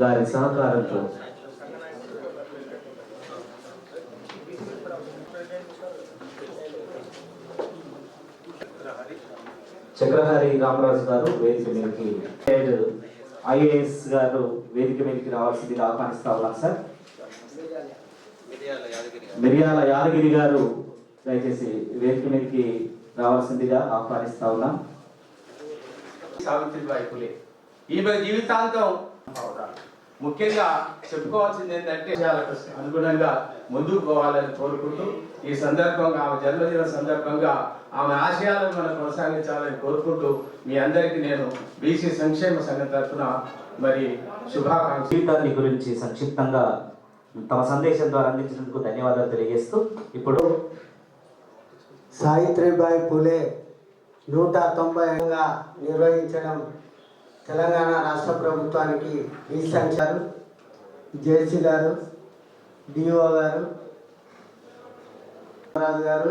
గారి సహకారంతో. చక్రహారి రామరాజు గారు వేదిక మీదకి ఐఏఎస్ గారు వేదిక మీదకి రావాల్సిందిగా ఆహ్వానిస్తా ఉన్నాం సార్. మిరియాల యాదగిరి గారు దయచేసి వేదిక మీదకి రావాల్సిందిగా ఆహ్వానిస్తా ఉన్నాం. సావిత్రిబాయి పులే. ఈమె జీవితాంతం ముఖ్యంగా చెప్పుకోవాల్సింది ఏంటంటే అనుగుణంగా ముందుకు పోవాలని కోరుకుంటూ ఈ సందర్భంగా ఆమె జన్మదిన సందర్భంగా ఆమె ఆశయాలను మనం కొనసాగించాలని కోరుకుంటూ మీ అందరికీ నేను బీసీ సంక్షేమ సంఘం తరఫున మరి శుభాకాంక్షలు. జీవితాన్ని గురించి సంక్షిప్తంగా తమ సందేశం ద్వారా అందించినందుకు ధన్యవాదాలు తెలియజేస్తూ ఇప్పుడు సావిత్రిబాయి పూలే నూట తొంభైగా నిర్వహించడం తెలంగాణ రాష్ట్ర ప్రభుత్వానికి వీసాంచారు జేసీ గారు డిఓ గారు రాజు గారు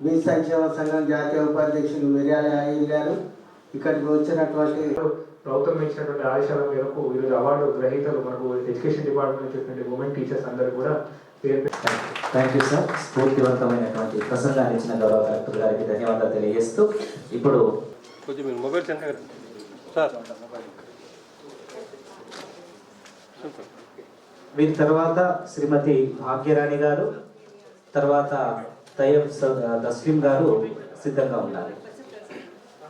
మీ సంక్షేమ సంఘం జాతీయ ఉపాధ్యక్షులు మిర్యాల యాయి గారు ఇక్కడికి వచ్చినటువంటి ప్రభుత్వం ఇచ్చినటువంటి ఆదేశాల మేరకు ఈరోజు అవార్డు గ్రహీతలు మనకు ఎడ్యుకేషన్ డిపార్ట్మెంట్ వచ్చినటువంటి ఉమెన్ టీచర్స్ అందరూ కూడా థ్యాంక్ యూ సార్ స్ఫూర్తివంతమైనటువంటి ప్రసంగాన్ని ఇచ్చిన గౌరవ కలెక్టర్ గారికి ధన్యవాదాలు తెలియజేస్తూ ఇప్పుడు కొంచెం మీరు మొబైల్ సెంటర్ సార్. వీరి తర్వాత శ్రీమతి భాగ్యరాణి గారు తర్వాత తయ్యబ్ స- గారు సిద్ధంగా ఉన్నారు.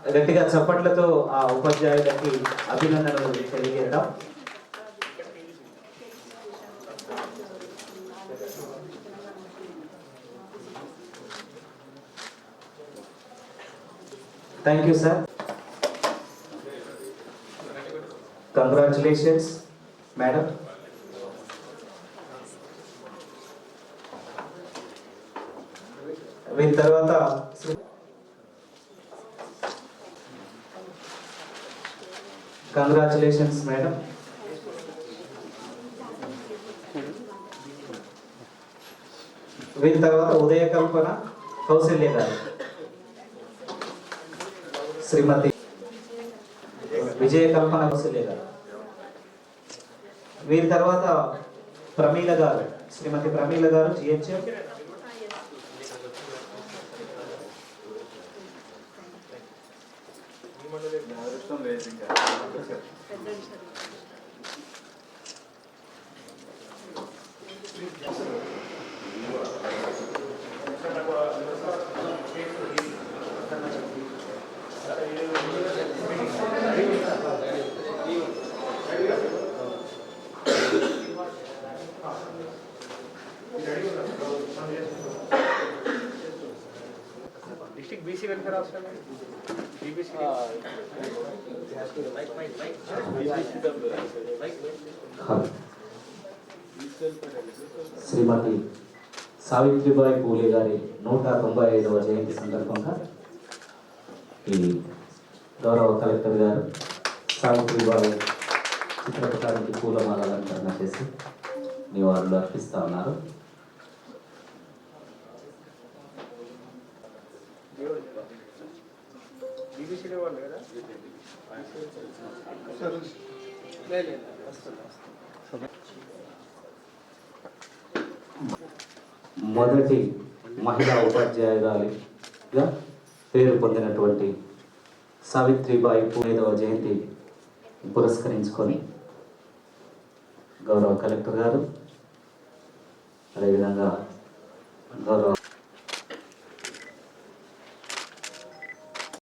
గట్టిగా చప్పట్లతో ఆ ఉపాధ్యాయులకి అభినందనలు తెలియజేద్దాం. Thank you sir. Congratulations madam వీరి తర్వాత కంగ్రాచులేషన్స్ మేడం వీరి తర్వాత ఉదయ కల్పన కౌశల్య గారు. శ్రీమతి విజయ కల్పన కౌశల్య గారు వీరి తర్వాత ప్రమీల గారు శ్రీమతి ప్రమీల గారు GHM. District BC welfare Shrimati Savitribai Phule గారి నూట తొంభై ఐదవ జయంతి సందర్భంగా ఈ గౌరవ కలెక్టర్ గారు సావిత్రిబాయి చిత్రపటానికి పూలమాల అలంకరణ చేసి నివాళులు అర్పిస్తా ఉన్నారు. మొదటి మహిళా ఉపాధ్యాయురాలిగా పేరు పొందినటువంటి సావిత్రిబాయి పూనేదవ జయంతి పురస్కరించుకొని గౌరవ కలెక్టర్ గారు అదేవిధంగా గౌరవ